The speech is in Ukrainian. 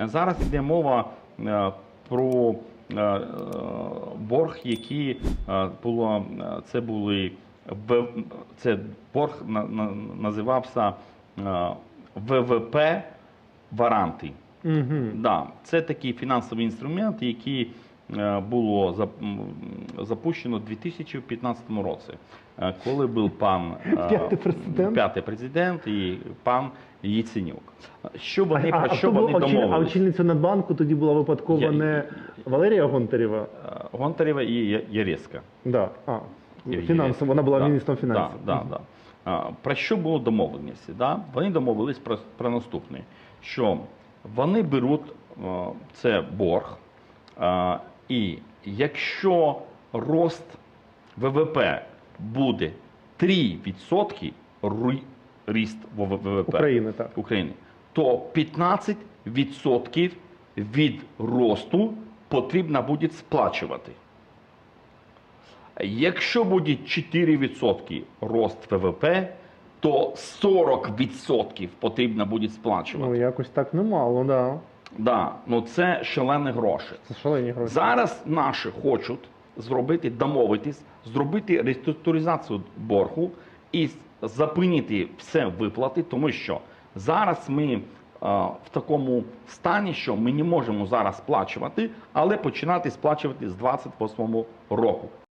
Зараз йде мова е, про е, е, борг, який було це були це борг на- на- називався ВВП варанти. Угу. Да, це такий фінансовий інструмент, який було запущено у 2015 році, е, коли був пан е, П'ятий президент. п'ятий президент і пан Яценюк. Що вони а, про що вони очіль- а очільниця Нацбанку тоді була випадково Я- не Валерія Гонтарєва? Е, Гонтарева і Яреська. Да. А, фінансово, вона була Да, міністром да, фінансів. Да, да. А, Про що було домовленості? Да? Вони домовились про, про наступне, що вони беруть е, це борг, е, і якщо рост ВВП буде 3% ріст ВВП України, так. України, то 15% від росту потрібно буде сплачувати. Якщо буде 4% рост ВВП, то 40% потрібно буде сплачувати. Ну, якось так немало, да. Да, ну це шалені гроші. Це шалені гроші. Зараз наші хочуть зробити, домовитись, зробити реструктуризацію боргу і зупинити все виплати, тому що зараз ми е, в такому стані, що ми не можемо зараз сплачувати, але починати сплачувати з 28 року.